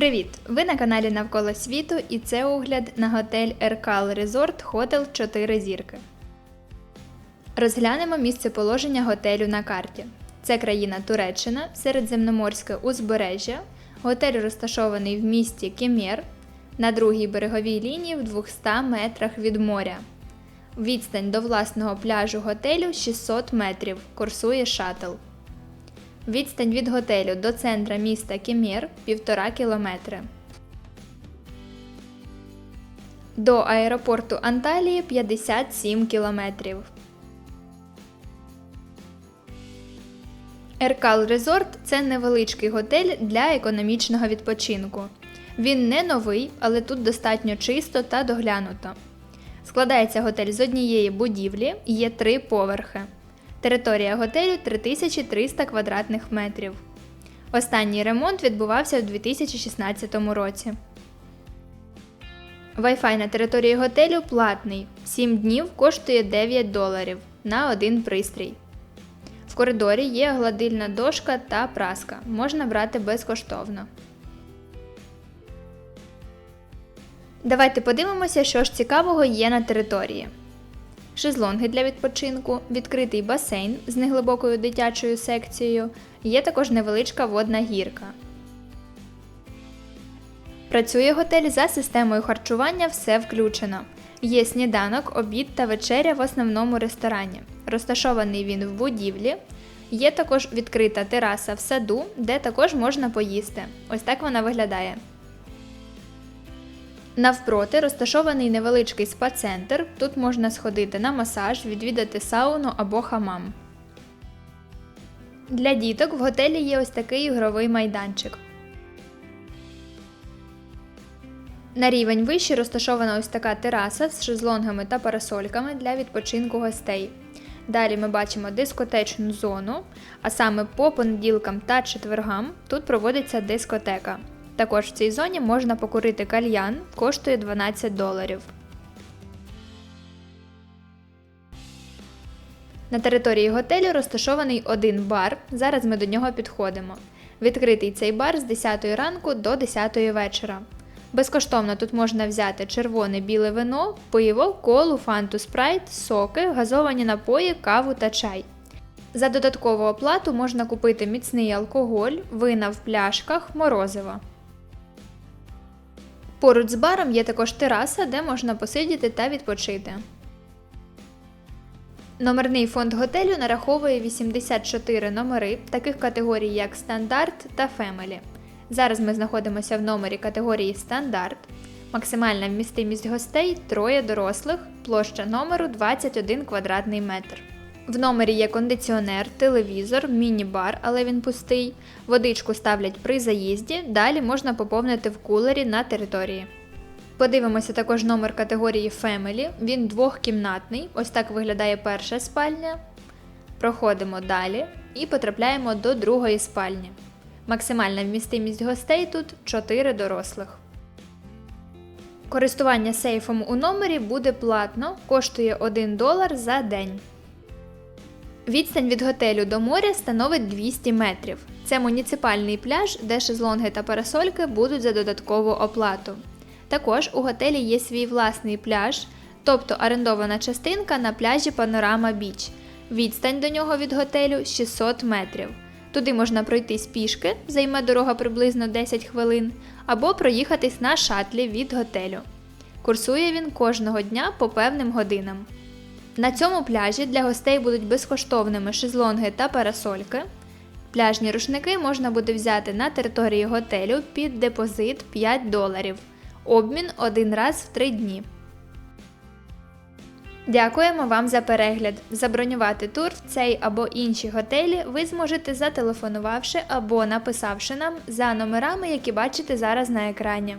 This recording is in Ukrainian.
Привіт! Ви на каналі Навколо світу і це огляд на готель Еркал Resort Hotel 4 зірки. Розглянемо місцеположення готелю на карті. Це країна Туреччина, середземноморське узбережжя. Готель розташований в місті Кемєр на другій береговій лінії в 200 метрах від моря. Відстань до власного пляжу готелю 600 метрів. Курсує шаттл. Відстань від готелю до центра міста Кемєр 1,5 кілометри. До аеропорту Анталії 57 кілометрів. Еркал Резорт це невеличкий готель для економічного відпочинку. Він не новий, але тут достатньо чисто та доглянуто. Складається готель з однієї будівлі, є три поверхи. Територія готелю 3300 квадратних метрів. Останній ремонт відбувався у 2016 році. Wi-Fi на території готелю платний. 7 днів коштує 9 доларів на один пристрій. В коридорі є гладильна дошка та праска. Можна брати безкоштовно. Давайте подивимося, що ж цікавого є на території. Шезлонги для відпочинку, відкритий басейн з неглибокою дитячою секцією, є також невеличка водна гірка. Працює готель за системою харчування все включено. Є сніданок, обід та вечеря в основному ресторані. Розташований він в будівлі. Є також відкрита тераса в саду, де також можна поїсти. Ось так вона виглядає. Навпроти розташований невеличкий спа-центр. Тут можна сходити на масаж, відвідати сауну або хамам. Для діток в готелі є ось такий ігровий майданчик. На рівень вище розташована ось така тераса з шезлонгами та парасольками для відпочинку гостей. Далі ми бачимо дискотечну зону, а саме по понеділкам та четвергам тут проводиться дискотека. Також в цій зоні можна покурити кальян, коштує 12 доларів. На території готелю розташований один бар. Зараз ми до нього підходимо. Відкритий цей бар з 10 ранку до 10 вечора. Безкоштовно тут можна взяти червоне біле вино, пиво, колу, фанту спрайт, соки, газовані напої, каву та чай. За додаткову оплату можна купити міцний алкоголь, вина в пляшках, морозиво. Поруч з баром є також тераса, де можна посидіти та відпочити. Номерний фонд готелю нараховує 84 номери таких категорій, як стандарт та фемелі. Зараз ми знаходимося в номері категорії стандарт. Максимальна вмістимість гостей троє дорослих, площа номеру 21 квадратний метр. В номері є кондиціонер, телевізор, міні-бар, але він пустий. Водичку ставлять при заїзді, далі можна поповнити в кулері на території. Подивимося також номер категорії Family. Він двохкімнатний. Ось так виглядає перша спальня. Проходимо далі і потрапляємо до другої спальні. Максимальна вмістимість гостей тут 4 дорослих. Користування сейфом у номері буде платно, коштує 1 долар за день. Відстань від готелю до моря становить 200 метрів. Це муніципальний пляж, де шезлонги та парасольки будуть за додаткову оплату. Також у готелі є свій власний пляж, тобто орендована частинка на пляжі Панорама Біч. Відстань до нього від готелю 600 метрів. Туди можна пройтись пішки, займе дорога приблизно 10 хвилин, або проїхатись на шатлі від готелю. Курсує він кожного дня по певним годинам. На цьому пляжі для гостей будуть безкоштовними шезлонги та парасольки. Пляжні рушники можна буде взяти на території готелю під депозит 5 доларів. Обмін один раз в 3 дні. Дякуємо вам за перегляд. Забронювати тур в цей або інші готелі ви зможете зателефонувавши або написавши нам за номерами, які бачите зараз на екрані.